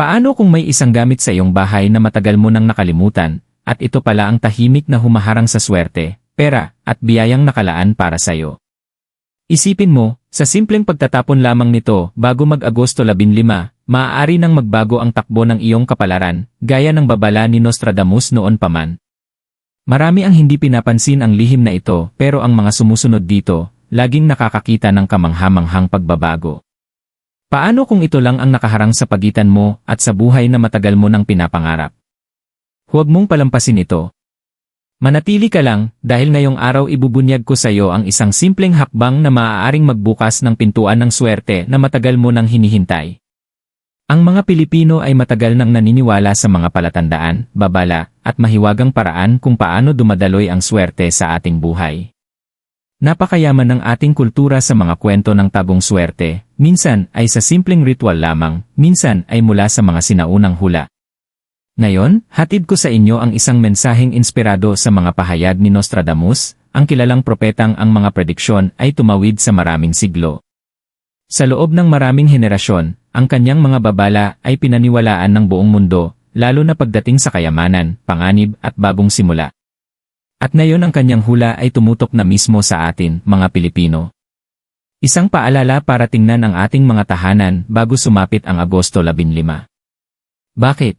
Paano kung may isang gamit sa iyong bahay na matagal mo nang nakalimutan, at ito pala ang tahimik na humaharang sa swerte, pera, at biyayang nakalaan para sa iyo? Isipin mo, sa simpleng pagtatapon lamang nito bago mag-Agosto 15, maaari nang magbago ang takbo ng iyong kapalaran, gaya ng babala ni Nostradamus noon pa man. Marami ang hindi pinapansin ang lihim na ito pero ang mga sumusunod dito, laging nakakakita ng kamanghamanghang pagbabago. Paano kung ito lang ang nakaharang sa pagitan mo at sa buhay na matagal mo nang pinapangarap? Huwag mong palampasin ito. Manatili ka lang dahil ngayong araw ibubunyag ko sa iyo ang isang simpleng hakbang na maaaring magbukas ng pintuan ng swerte na matagal mo nang hinihintay. Ang mga Pilipino ay matagal nang naniniwala sa mga palatandaan, babala, at mahiwagang paraan kung paano dumadaloy ang swerte sa ating buhay. Napakayaman ng ating kultura sa mga kwento ng tabong swerte, minsan ay sa simpleng ritual lamang, minsan ay mula sa mga sinaunang hula. Ngayon, hatid ko sa inyo ang isang mensaheng inspirado sa mga pahayag ni Nostradamus, ang kilalang propetang ang mga prediksyon ay tumawid sa maraming siglo. Sa loob ng maraming henerasyon, ang kanyang mga babala ay pinaniwalaan ng buong mundo, lalo na pagdating sa kayamanan, panganib at bagong simula. At ngayon ang kanyang hula ay tumutok na mismo sa atin, mga Pilipino. Isang paalala para tingnan ang ating mga tahanan bago sumapit ang Agosto 15. Bakit?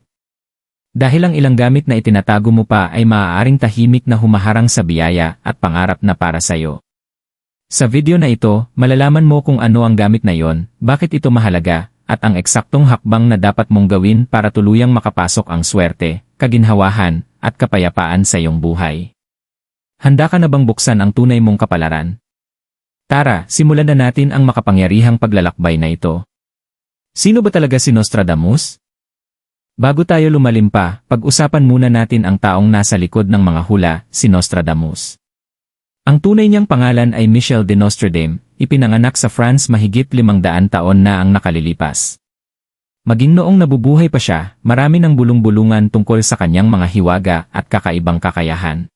Dahil ang ilang gamit na itinatago mo pa ay maaaring tahimik na humaharang sa biyaya at pangarap na para sa'yo. Sa video na ito, malalaman mo kung ano ang gamit na yon, bakit ito mahalaga, at ang eksaktong hakbang na dapat mong gawin para tuluyang makapasok ang swerte, kaginhawahan, at kapayapaan sa iyong buhay. Handa ka na bang buksan ang tunay mong kapalaran? Tara, simulan na natin ang makapangyarihang paglalakbay na ito. Sino ba talaga si Nostradamus? Bago tayo lumalim pa, pag-usapan muna natin ang taong nasa likod ng mga hula, si Nostradamus. Ang tunay niyang pangalan ay Michel de Nostradame, ipinanganak sa France mahigit limang daan taon na ang nakalilipas. Maging noong nabubuhay pa siya, marami ng bulong-bulungan tungkol sa kanyang mga hiwaga at kakaibang kakayahan.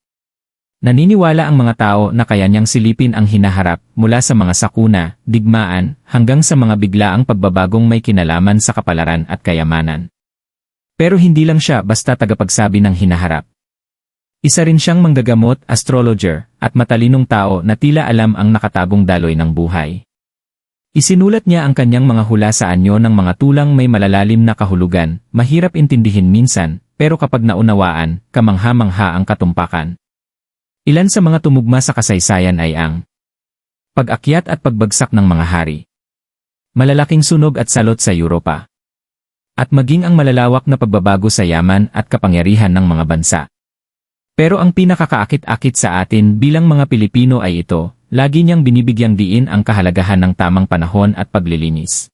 Naniniwala ang mga tao na kaya niyang silipin ang hinaharap mula sa mga sakuna, digmaan, hanggang sa mga biglaang pagbabagong may kinalaman sa kapalaran at kayamanan. Pero hindi lang siya basta tagapagsabi ng hinaharap. Isa rin siyang manggagamot, astrologer, at matalinong tao na tila alam ang nakatagong daloy ng buhay. Isinulat niya ang kanyang mga hula sa anyo ng mga tulang may malalalim na kahulugan, mahirap intindihin minsan, pero kapag naunawaan, kamangha-mangha ang katumpakan. Ilan sa mga tumugma sa kasaysayan ay ang pag-akyat at pagbagsak ng mga hari. Malalaking sunog at salot sa Europa at maging ang malalawak na pagbabago sa yaman at kapangyarihan ng mga bansa. Pero ang pinakakaakit-akit sa atin bilang mga Pilipino ay ito, lagi niyang binibigyang diin ang kahalagahan ng tamang panahon at paglilinis.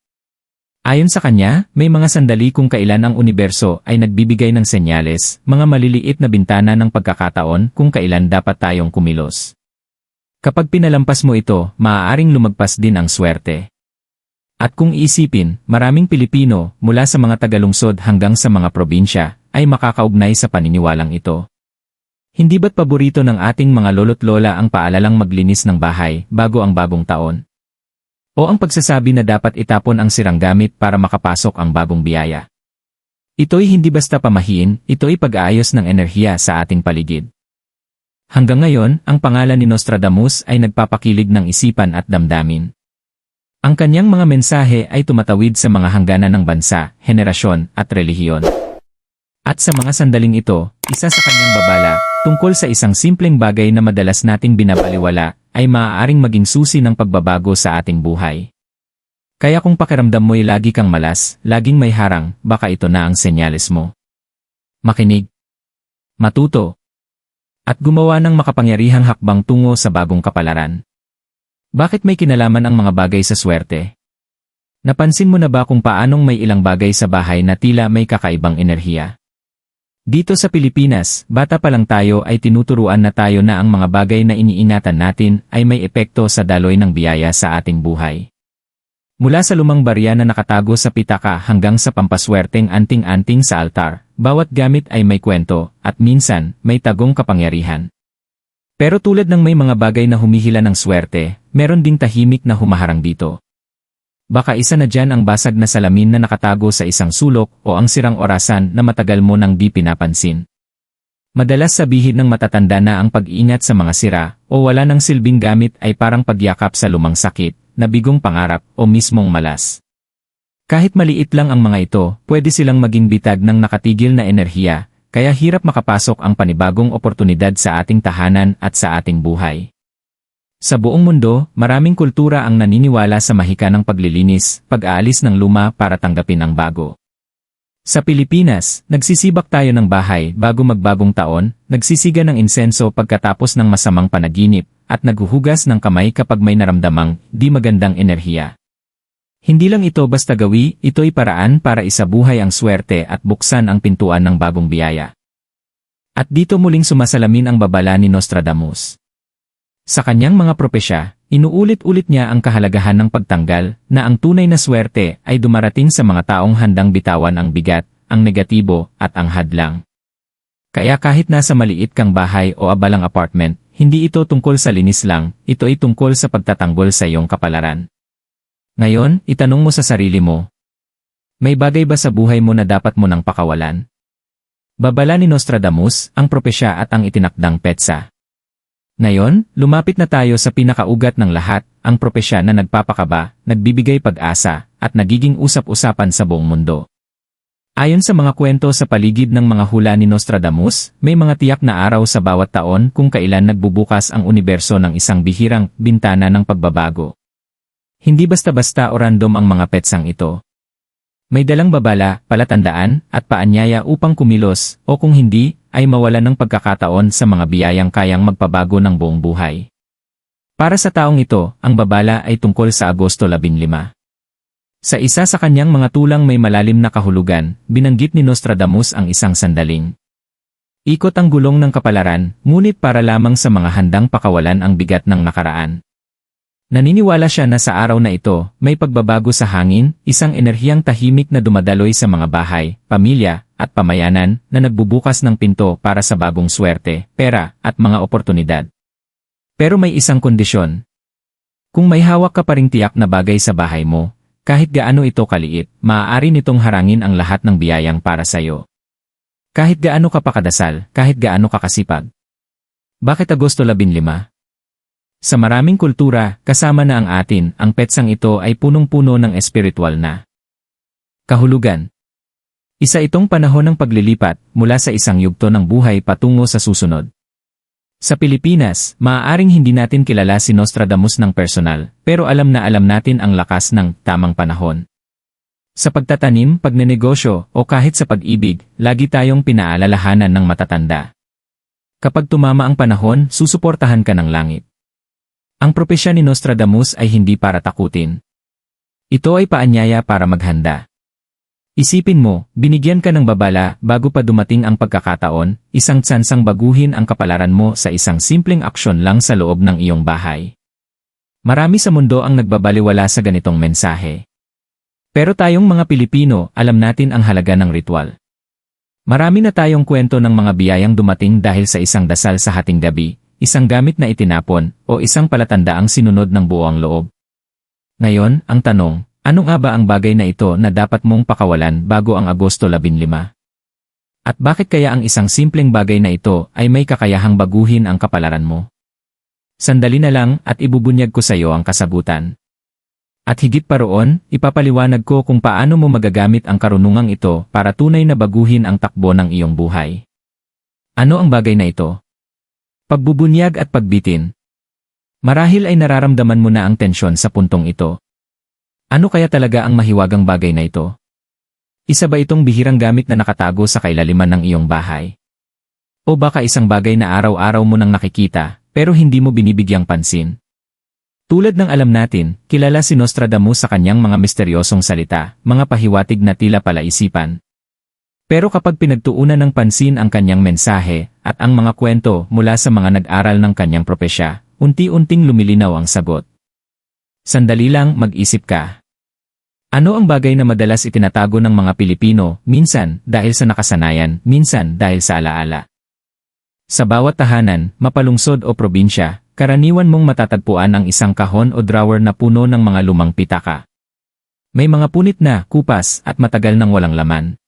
Ayon sa kanya, may mga sandali kung kailan ang universo ay nagbibigay ng senyales, mga maliliit na bintana ng pagkakataon kung kailan dapat tayong kumilos. Kapag pinalampas mo ito, maaaring lumagpas din ang swerte. At kung isipin, maraming Pilipino, mula sa mga tagalungsod hanggang sa mga probinsya, ay makakaugnay sa paniniwalang ito. Hindi ba't paborito ng ating mga lolo't lola ang paalalang maglinis ng bahay bago ang bagong taon? O ang pagsasabi na dapat itapon ang sirang gamit para makapasok ang bagong biyaya? Ito'y hindi basta pamahiin, ito'y pag-aayos ng enerhiya sa ating paligid. Hanggang ngayon, ang pangalan ni Nostradamus ay nagpapakilig ng isipan at damdamin. Ang kanyang mga mensahe ay tumatawid sa mga hangganan ng bansa, henerasyon, at relihiyon. At sa mga sandaling ito, isa sa kanyang babala, tungkol sa isang simpleng bagay na madalas nating binabaliwala, ay maaaring maging susi ng pagbabago sa ating buhay. Kaya kung pakiramdam mo'y lagi kang malas, laging may harang, baka ito na ang senyales mo. Makinig. Matuto. At gumawa ng makapangyarihang hakbang tungo sa bagong kapalaran. Bakit may kinalaman ang mga bagay sa swerte? Napansin mo na ba kung paanong may ilang bagay sa bahay na tila may kakaibang enerhiya? Dito sa Pilipinas, bata pa lang tayo ay tinuturuan na tayo na ang mga bagay na iniingatan natin ay may epekto sa daloy ng biyaya sa ating buhay. Mula sa lumang barya na nakatago sa pitaka hanggang sa pampaswerteng anting-anting sa altar, bawat gamit ay may kwento, at minsan, may tagong kapangyarihan. Pero tulad ng may mga bagay na humihila ng swerte, meron ding tahimik na humaharang dito. Baka isa na dyan ang basag na salamin na nakatago sa isang sulok o ang sirang orasan na matagal mo nang di pinapansin. Madalas sabihin ng matatanda na ang pag-iingat sa mga sira o wala ng silbing gamit ay parang pagyakap sa lumang sakit, nabigong pangarap o mismong malas. Kahit maliit lang ang mga ito, pwede silang maging bitag ng nakatigil na enerhiya, kaya hirap makapasok ang panibagong oportunidad sa ating tahanan at sa ating buhay. Sa buong mundo, maraming kultura ang naniniwala sa mahika ng paglilinis, pag-aalis ng luma para tanggapin ang bago. Sa Pilipinas, nagsisibak tayo ng bahay bago magbagong taon, nagsisiga ng insenso pagkatapos ng masamang panaginip, at naghuhugas ng kamay kapag may naramdamang di magandang enerhiya. Hindi lang ito basta gawi, ito'y paraan para isabuhay ang swerte at buksan ang pintuan ng bagong biyaya. At dito muling sumasalamin ang babala ni Nostradamus. Sa kanyang mga propesya, inuulit-ulit niya ang kahalagahan ng pagtanggal na ang tunay na swerte ay dumarating sa mga taong handang bitawan ang bigat, ang negatibo, at ang hadlang. Kaya kahit nasa maliit kang bahay o abalang apartment, hindi ito tungkol sa linis lang, ito ay tungkol sa pagtatanggol sa iyong kapalaran. Ngayon, itanong mo sa sarili mo, may bagay ba sa buhay mo na dapat mo nang pakawalan? Babala ni Nostradamus, ang propesya at ang itinakdang petsa. Ngayon, lumapit na tayo sa pinakaugat ng lahat, ang propesya na nagpapakaba, nagbibigay pag-asa, at nagiging usap-usapan sa buong mundo. Ayon sa mga kwento sa paligid ng mga hula ni Nostradamus, may mga tiyak na araw sa bawat taon kung kailan nagbubukas ang universo ng isang bihirang bintana ng pagbabago. Hindi basta-basta o random ang mga petsang ito. May dalang babala, palatandaan, at paanyaya upang kumilos, o kung hindi, ay mawala ng pagkakataon sa mga biyayang kayang magpabago ng buong buhay. Para sa taong ito, ang babala ay tungkol sa Agosto 15. Sa isa sa kanyang mga tulang may malalim na kahulugan, binanggit ni Nostradamus ang isang sandaling. Ikot ang gulong ng kapalaran, ngunit para lamang sa mga handang pakawalan ang bigat ng nakaraan. Naniniwala siya na sa araw na ito, may pagbabago sa hangin, isang enerhiyang tahimik na dumadaloy sa mga bahay, pamilya, at pamayanan na nagbubukas ng pinto para sa bagong swerte, pera, at mga oportunidad. Pero may isang kondisyon. Kung may hawak ka pa ring tiyak na bagay sa bahay mo, kahit gaano ito kaliit, maaari nitong harangin ang lahat ng biyayang para sa iyo. Kahit gaano ka pakadasal, kahit gaano ka kasipag. Bakit Agosto 15? Sa maraming kultura, kasama na ang atin, ang petsang ito ay punong-puno ng espiritual na kahulugan. Isa itong panahon ng paglilipat mula sa isang yugto ng buhay patungo sa susunod. Sa Pilipinas, maaaring hindi natin kilala si Nostradamus ng personal, pero alam na alam natin ang lakas ng tamang panahon. Sa pagtatanim, pagnenegosyo, o kahit sa pag-ibig, lagi tayong pinaalalahanan ng matatanda. Kapag tumama ang panahon, susuportahan ka ng langit. Ang propesya ni Nostradamus ay hindi para takutin. Ito ay paanyaya para maghanda. Isipin mo, binigyan ka ng babala bago pa dumating ang pagkakataon, isang tsansang baguhin ang kapalaran mo sa isang simpleng aksyon lang sa loob ng iyong bahay. Marami sa mundo ang nagbabaliwala sa ganitong mensahe. Pero tayong mga Pilipino, alam natin ang halaga ng ritual. Marami na tayong kwento ng mga biyayang dumating dahil sa isang dasal sa hating gabi, isang gamit na itinapon, o isang palatandaang sinunod ng buong loob. Ngayon, ang tanong, ano nga ba ang bagay na ito na dapat mong pakawalan bago ang Agosto 15? At bakit kaya ang isang simpleng bagay na ito ay may kakayahang baguhin ang kapalaran mo? Sandali na lang at ibubunyag ko sa iyo ang kasagutan. At higit pa roon, ipapaliwanag ko kung paano mo magagamit ang karunungang ito para tunay na baguhin ang takbo ng iyong buhay. Ano ang bagay na ito? Pagbubunyag at pagbitin. Marahil ay nararamdaman mo na ang tensyon sa puntong ito. Ano kaya talaga ang mahiwagang bagay na ito? Isa ba itong bihirang gamit na nakatago sa kailaliman ng iyong bahay? O baka isang bagay na araw-araw mo nang nakikita, pero hindi mo binibigyang pansin? Tulad ng alam natin, kilala si Nostradamus sa kanyang mga misteryosong salita, mga pahiwatig na tila palaisipan, pero kapag pinagtuunan ng pansin ang kanyang mensahe at ang mga kwento mula sa mga nag-aral ng kanyang propesya, unti-unting lumilinaw ang sagot. Sandali lang mag-isip ka. Ano ang bagay na madalas itinatago ng mga Pilipino, minsan dahil sa nakasanayan, minsan dahil sa alaala? Sa bawat tahanan, mapalungsod o probinsya, karaniwan mong matatagpuan ang isang kahon o drawer na puno ng mga lumang pitaka. May mga punit na, kupas, at matagal nang walang laman.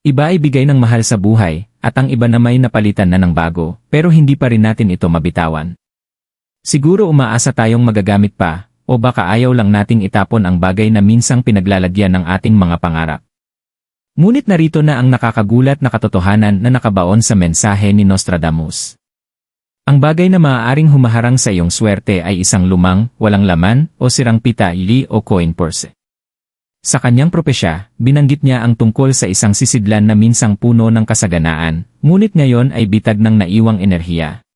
Iba ay bigay ng mahal sa buhay, at ang iba na may napalitan na ng bago, pero hindi pa rin natin ito mabitawan. Siguro umaasa tayong magagamit pa, o baka ayaw lang nating itapon ang bagay na minsang pinaglalagyan ng ating mga pangarap. Ngunit narito na ang nakakagulat na katotohanan na nakabaon sa mensahe ni Nostradamus. Ang bagay na maaaring humaharang sa iyong swerte ay isang lumang, walang laman, o sirang pita, ili o coin purse. Sa kanyang propesya, binanggit niya ang tungkol sa isang sisidlan na minsang puno ng kasaganaan, ngunit ngayon ay bitag ng naiwang enerhiya.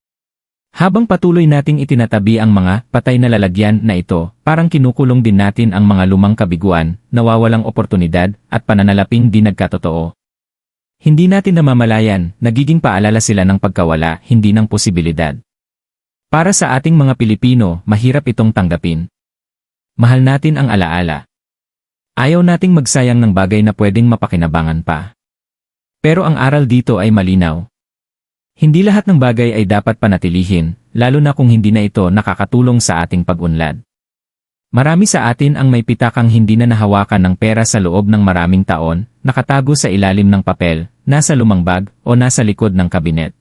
Habang patuloy nating itinatabi ang mga patay na lalagyan na ito, parang kinukulong din natin ang mga lumang kabiguan, nawawalang oportunidad, at pananalaping di nagkatotoo. Hindi natin namamalayan, nagiging paalala sila ng pagkawala, hindi ng posibilidad. Para sa ating mga Pilipino, mahirap itong tanggapin. Mahal natin ang alaala. Ayaw nating magsayang ng bagay na pwedeng mapakinabangan pa. Pero ang aral dito ay malinaw. Hindi lahat ng bagay ay dapat panatilihin, lalo na kung hindi na ito nakakatulong sa ating pag-unlad. Marami sa atin ang may pitakang hindi na nahawakan ng pera sa loob ng maraming taon, nakatago sa ilalim ng papel, nasa lumang bag, o nasa likod ng kabinet.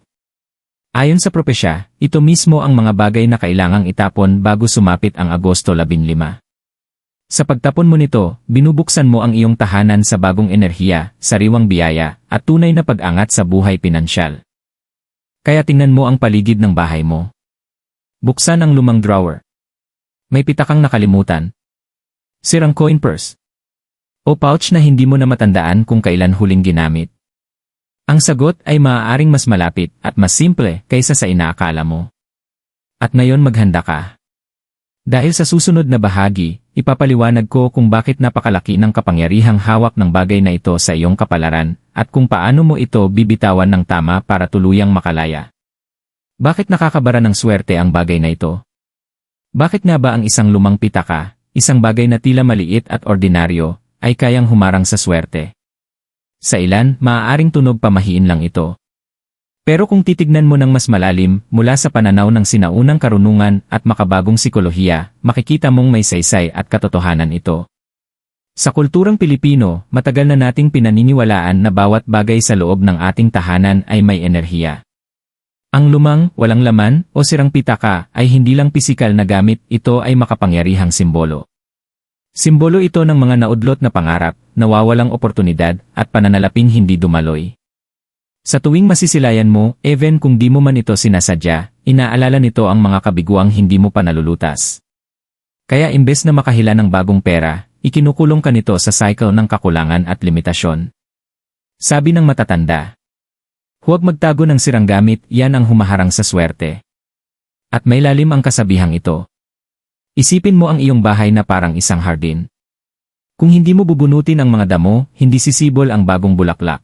Ayon sa propesya, ito mismo ang mga bagay na kailangang itapon bago sumapit ang Agosto 15. Sa pagtapon mo nito, binubuksan mo ang iyong tahanan sa bagong enerhiya, sariwang biyaya, at tunay na pag-angat sa buhay pinansyal. Kaya tingnan mo ang paligid ng bahay mo. Buksan ang lumang drawer. May pitakang nakalimutan. Sirang coin purse. O pouch na hindi mo na matandaan kung kailan huling ginamit. Ang sagot ay maaaring mas malapit at mas simple kaysa sa inaakala mo. At ngayon maghanda ka. Dahil sa susunod na bahagi, ipapaliwanag ko kung bakit napakalaki ng kapangyarihang hawak ng bagay na ito sa iyong kapalaran at kung paano mo ito bibitawan ng tama para tuluyang makalaya. Bakit nakakabara ng swerte ang bagay na ito? Bakit nga ba ang isang lumang pitaka, isang bagay na tila maliit at ordinaryo, ay kayang humarang sa swerte? Sa ilan, maaaring tunog pamahiin lang ito. Pero kung titignan mo ng mas malalim, mula sa pananaw ng sinaunang karunungan at makabagong sikolohiya, makikita mong may saysay at katotohanan ito. Sa kulturang Pilipino, matagal na nating pinaniniwalaan na bawat bagay sa loob ng ating tahanan ay may enerhiya. Ang lumang, walang laman, o sirang pitaka ay hindi lang pisikal na gamit, ito ay makapangyarihang simbolo. Simbolo ito ng mga naudlot na pangarap, nawawalang oportunidad, at pananalaping hindi dumaloy. Sa tuwing masisilayan mo, even kung di mo man ito sinasadya, inaalala nito ang mga kabiguang hindi mo pa nalulutas. Kaya imbes na makahila ng bagong pera, ikinukulong ka nito sa cycle ng kakulangan at limitasyon. Sabi ng matatanda, Huwag magtago ng sirang gamit, yan ang humaharang sa swerte. At may lalim ang kasabihang ito. Isipin mo ang iyong bahay na parang isang hardin. Kung hindi mo bubunutin ang mga damo, hindi sisibol ang bagong bulaklak.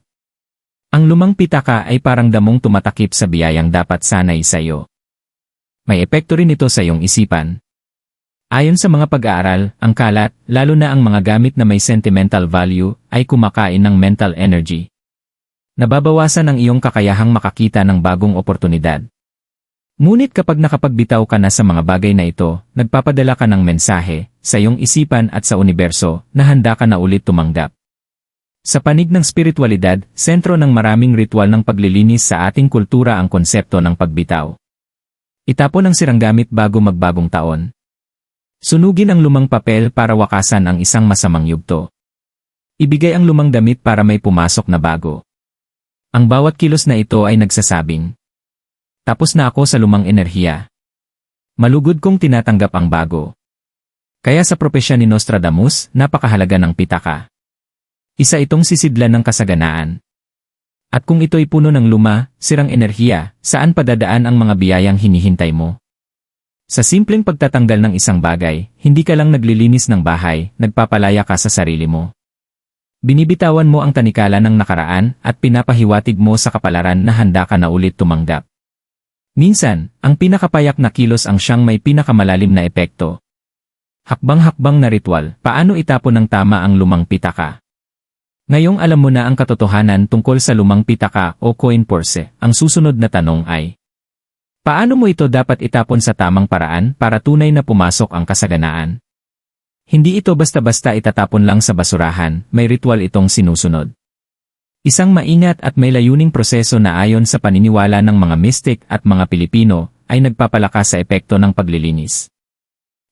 Ang lumang pitaka ay parang damong tumatakip sa biyayang dapat sanay sa iyo. May epekto rin ito sa iyong isipan. Ayon sa mga pag-aaral, ang kalat, lalo na ang mga gamit na may sentimental value, ay kumakain ng mental energy. Nababawasan ang iyong kakayahang makakita ng bagong oportunidad. Ngunit kapag nakapagbitaw ka na sa mga bagay na ito, nagpapadala ka ng mensahe sa iyong isipan at sa universo na handa ka na ulit tumanggap. Sa panig ng spiritualidad, sentro ng maraming ritual ng paglilinis sa ating kultura ang konsepto ng pagbitaw. Itapon ang sirang gamit bago magbagong taon. Sunugin ang lumang papel para wakasan ang isang masamang yugto. Ibigay ang lumang damit para may pumasok na bago. Ang bawat kilos na ito ay nagsasabing, Tapos na ako sa lumang enerhiya. Malugod kong tinatanggap ang bago. Kaya sa propesya ni Nostradamus, napakahalaga ng pitaka. Isa itong sisidlan ng kasaganaan. At kung ito'y puno ng luma, sirang enerhiya, saan padadaan ang mga biyayang hinihintay mo? Sa simpleng pagtatanggal ng isang bagay, hindi ka lang naglilinis ng bahay, nagpapalaya ka sa sarili mo. Binibitawan mo ang tanikala ng nakaraan at pinapahiwatig mo sa kapalaran na handa ka na ulit tumanggap. Minsan, ang pinakapayak na kilos ang siyang may pinakamalalim na epekto. Hakbang-hakbang na ritual, paano itapon ng tama ang lumang pitaka? Ngayong alam mo na ang katotohanan tungkol sa lumang pitaka o coin purse, ang susunod na tanong ay, Paano mo ito dapat itapon sa tamang paraan para tunay na pumasok ang kasaganaan? Hindi ito basta-basta itatapon lang sa basurahan, may ritual itong sinusunod. Isang maingat at may layuning proseso na ayon sa paniniwala ng mga mystic at mga Pilipino ay nagpapalakas sa epekto ng paglilinis.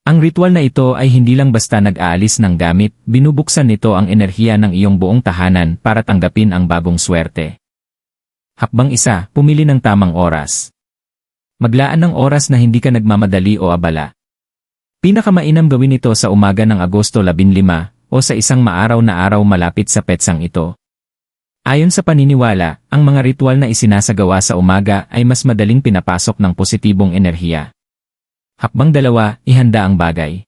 Ang ritual na ito ay hindi lang basta nag-aalis ng gamit, binubuksan nito ang enerhiya ng iyong buong tahanan para tanggapin ang bagong swerte. Hakbang isa, pumili ng tamang oras. Maglaan ng oras na hindi ka nagmamadali o abala. Pinakamainam gawin ito sa umaga ng Agosto 15 o sa isang maaraw na araw malapit sa petsang ito. Ayon sa paniniwala, ang mga ritual na isinasagawa sa umaga ay mas madaling pinapasok ng positibong enerhiya. Hakbang dalawa, ihanda ang bagay.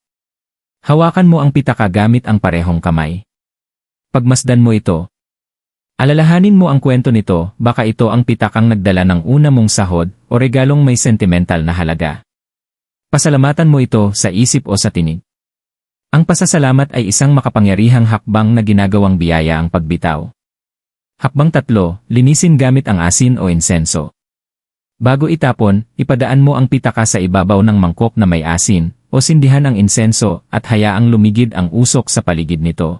Hawakan mo ang pitaka gamit ang parehong kamay. Pagmasdan mo ito. Alalahanin mo ang kwento nito, baka ito ang pitakang nagdala ng una mong sahod o regalong may sentimental na halaga. Pasalamatan mo ito sa isip o sa tinig. Ang pasasalamat ay isang makapangyarihang hakbang na ginagawang biyaya ang pagbitaw. Hakbang tatlo, linisin gamit ang asin o insenso. Bago itapon, ipadaan mo ang pitaka sa ibabaw ng mangkok na may asin, o sindihan ang insenso at hayaang lumigid ang usok sa paligid nito.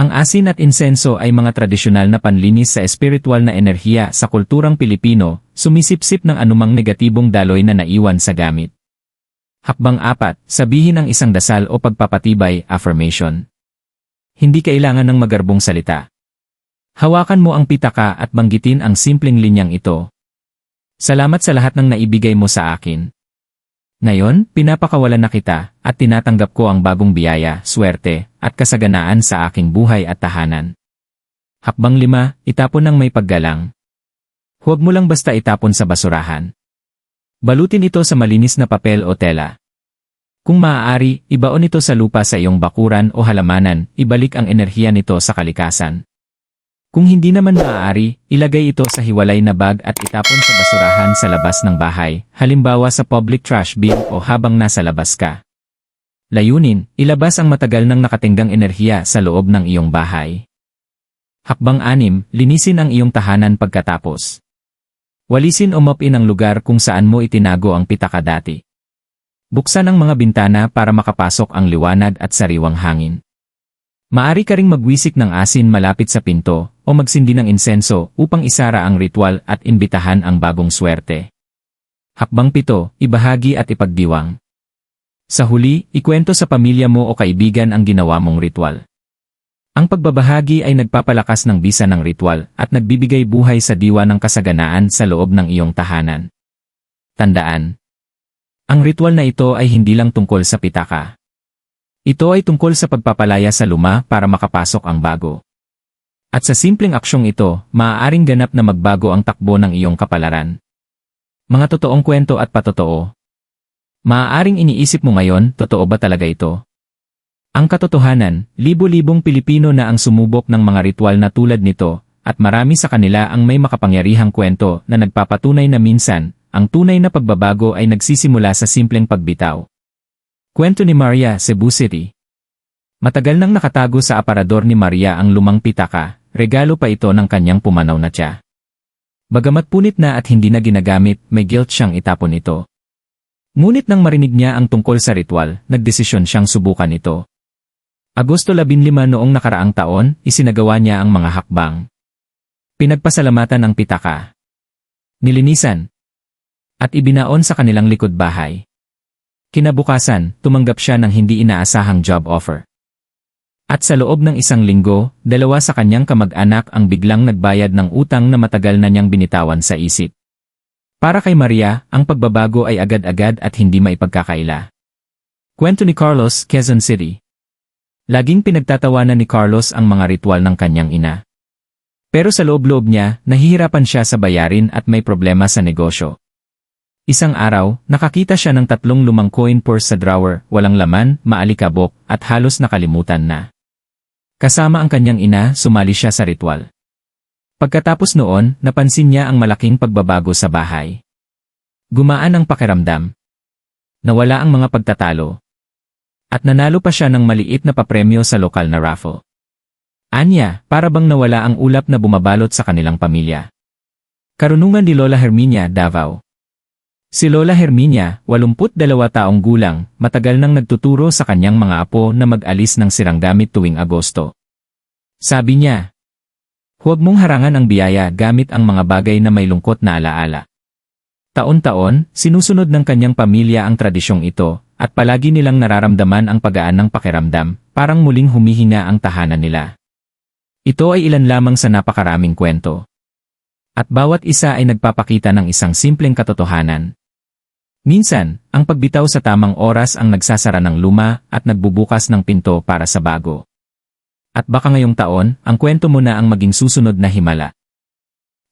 Ang asin at insenso ay mga tradisyonal na panlinis sa espiritual na enerhiya sa kulturang Pilipino, sumisipsip ng anumang negatibong daloy na naiwan sa gamit. Hakbang apat, sabihin ang isang dasal o pagpapatibay, affirmation. Hindi kailangan ng magarbong salita. Hawakan mo ang pitaka at banggitin ang simpleng linyang ito, Salamat sa lahat ng naibigay mo sa akin. Ngayon, pinapakawalan na kita, at tinatanggap ko ang bagong biyaya, swerte, at kasaganaan sa aking buhay at tahanan. Hakbang lima, itapon ng may paggalang. Huwag mo lang basta itapon sa basurahan. Balutin ito sa malinis na papel o tela. Kung maaari, ibaon ito sa lupa sa iyong bakuran o halamanan, ibalik ang enerhiya nito sa kalikasan. Kung hindi naman maaari, ilagay ito sa hiwalay na bag at itapon sa basurahan sa labas ng bahay, halimbawa sa public trash bin o habang nasa labas ka. Layunin, ilabas ang matagal ng nakatinggang enerhiya sa loob ng iyong bahay. Hakbang anim, linisin ang iyong tahanan pagkatapos. Walisin o mopin ang lugar kung saan mo itinago ang pitaka dati. Buksan ang mga bintana para makapasok ang liwanag at sariwang hangin. Maari ka ring magwisik ng asin malapit sa pinto o magsindi ng insenso upang isara ang ritual at imbitahan ang bagong swerte. Hakbang pito, ibahagi at ipagdiwang. Sa huli, ikwento sa pamilya mo o kaibigan ang ginawa mong ritual. Ang pagbabahagi ay nagpapalakas ng bisa ng ritual at nagbibigay buhay sa diwa ng kasaganaan sa loob ng iyong tahanan. Tandaan. Ang ritual na ito ay hindi lang tungkol sa pitaka. Ito ay tungkol sa pagpapalaya sa luma para makapasok ang bago. At sa simpleng aksyong ito, maaaring ganap na magbago ang takbo ng iyong kapalaran. Mga totoong kwento at patotoo. Maaaring iniisip mo ngayon, totoo ba talaga ito? Ang katotohanan, libo-libong Pilipino na ang sumubok ng mga ritual na tulad nito, at marami sa kanila ang may makapangyarihang kwento na nagpapatunay na minsan, ang tunay na pagbabago ay nagsisimula sa simpleng pagbitaw. Kwento ni Maria, Cebu City. Matagal nang nakatago sa aparador ni Maria ang lumang pitaka, regalo pa ito ng kanyang pumanaw na tiya. Bagamat punit na at hindi na ginagamit, may guilt siyang itapon ito. Ngunit nang marinig niya ang tungkol sa ritual, nagdesisyon siyang subukan ito. Agosto 15 noong nakaraang taon, isinagawa niya ang mga hakbang. Pinagpasalamatan ang pitaka. Nilinisan. At ibinaon sa kanilang likod bahay. Kinabukasan, tumanggap siya ng hindi inaasahang job offer. At sa loob ng isang linggo, dalawa sa kanyang kamag-anak ang biglang nagbayad ng utang na matagal na niyang binitawan sa isip. Para kay Maria, ang pagbabago ay agad-agad at hindi maipagkakaila. Kwento ni Carlos, Quezon City. Laging pinagtatawanan ni Carlos ang mga ritual ng kanyang ina. Pero sa loob-loob niya, nahihirapan siya sa bayarin at may problema sa negosyo. Isang araw, nakakita siya ng tatlong lumang coin purse sa drawer, walang laman, maalikabok, at halos nakalimutan na. Kasama ang kanyang ina, sumali siya sa ritual. Pagkatapos noon, napansin niya ang malaking pagbabago sa bahay. Gumaan ang pakiramdam. Nawala ang mga pagtatalo. At nanalo pa siya ng maliit na papremyo sa lokal na raffle. Anya, para bang nawala ang ulap na bumabalot sa kanilang pamilya. Karunungan ni Lola Herminia, Davao. Si Lola Herminia, 82 taong gulang, matagal nang nagtuturo sa kanyang mga apo na mag-alis ng sirang gamit tuwing Agosto. Sabi niya, Huwag mong harangan ang biyaya gamit ang mga bagay na may lungkot na alaala. Taon-taon, sinusunod ng kanyang pamilya ang tradisyong ito, at palagi nilang nararamdaman ang pagaan ng pakiramdam, parang muling humihinga ang tahanan nila. Ito ay ilan lamang sa napakaraming kwento. At bawat isa ay nagpapakita ng isang simpleng katotohanan. Minsan, ang pagbitaw sa tamang oras ang nagsasara ng luma at nagbubukas ng pinto para sa bago. At baka ngayong taon, ang kwento mo na ang maging susunod na himala.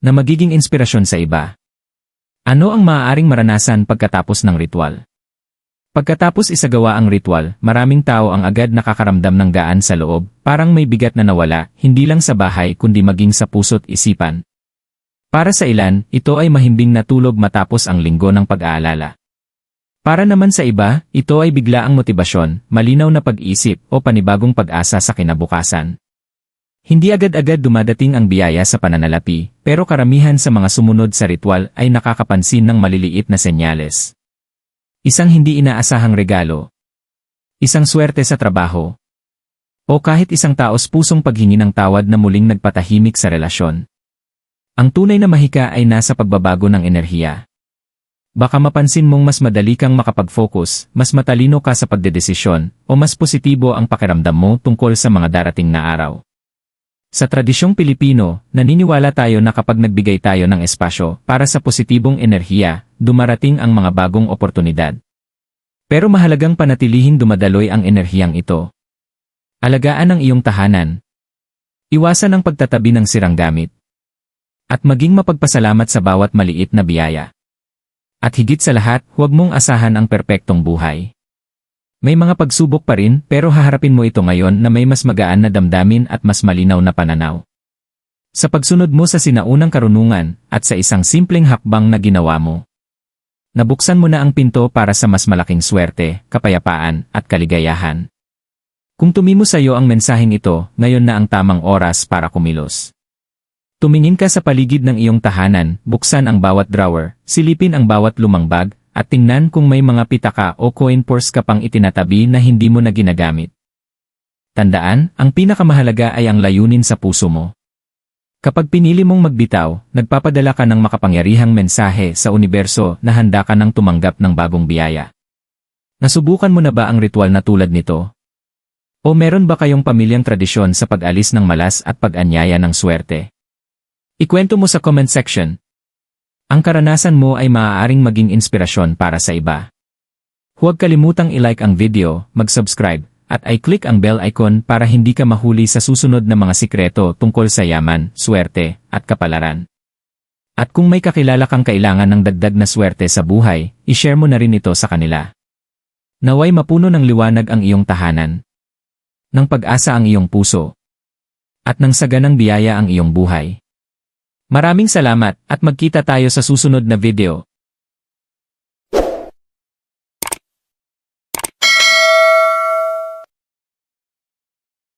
Na magiging inspirasyon sa iba. Ano ang maaaring maranasan pagkatapos ng ritual? Pagkatapos isagawa ang ritual, maraming tao ang agad nakakaramdam ng gaan sa loob, parang may bigat na nawala, hindi lang sa bahay kundi maging sa puso't isipan. Para sa ilan, ito ay mahimbing na tulog matapos ang linggo ng pag-aalala. Para naman sa iba, ito ay bigla ang motibasyon, malinaw na pag-isip o panibagong pag-asa sa kinabukasan. Hindi agad-agad dumadating ang biyaya sa pananalapi, pero karamihan sa mga sumunod sa ritual ay nakakapansin ng maliliit na senyales. Isang hindi inaasahang regalo. Isang swerte sa trabaho. O kahit isang taos pusong paghingi ng tawad na muling nagpatahimik sa relasyon. Ang tunay na mahika ay nasa pagbabago ng enerhiya. Baka mapansin mong mas madali kang makapag-focus, mas matalino ka sa pagdedesisyon, o mas positibo ang pakiramdam mo tungkol sa mga darating na araw. Sa tradisyong Pilipino, naniniwala tayo na kapag nagbigay tayo ng espasyo para sa positibong enerhiya, dumarating ang mga bagong oportunidad. Pero mahalagang panatilihin dumadaloy ang enerhiyang ito. Alagaan ang iyong tahanan. Iwasan ang pagtatabi ng sirang gamit. At maging mapagpasalamat sa bawat maliit na biyaya. At higit sa lahat, huwag mong asahan ang perpektong buhay. May mga pagsubok pa rin pero haharapin mo ito ngayon na may mas magaan na damdamin at mas malinaw na pananaw. Sa pagsunod mo sa sinaunang karunungan at sa isang simpleng hakbang na ginawa mo. Nabuksan mo na ang pinto para sa mas malaking swerte, kapayapaan, at kaligayahan. Kung tumimo sa iyo ang mensaheng ito, ngayon na ang tamang oras para kumilos. Tumingin ka sa paligid ng iyong tahanan, buksan ang bawat drawer, silipin ang bawat lumang bag, at tingnan kung may mga pitaka o coin purse ka pang itinatabi na hindi mo na ginagamit. Tandaan, ang pinakamahalaga ay ang layunin sa puso mo. Kapag pinili mong magbitaw, nagpapadala ka ng makapangyarihang mensahe sa universo na handa ka ng tumanggap ng bagong biyaya. Nasubukan mo na ba ang ritual na tulad nito? O meron ba kayong pamilyang tradisyon sa pag-alis ng malas at pag-anyaya ng swerte? Ikwento mo sa comment section. Ang karanasan mo ay maaaring maging inspirasyon para sa iba. Huwag kalimutang i-like ang video, mag-subscribe, at i-click ang bell icon para hindi ka mahuli sa susunod na mga sikreto tungkol sa yaman, swerte, at kapalaran. At kung may kakilala kang kailangan ng dagdag na swerte sa buhay, i-share mo na rin ito sa kanila. Naway mapuno ng liwanag ang iyong tahanan. Ng pag-asa ang iyong puso. At ng saganang biyaya ang iyong buhay. Maraming salamat at magkita tayo sa susunod na video.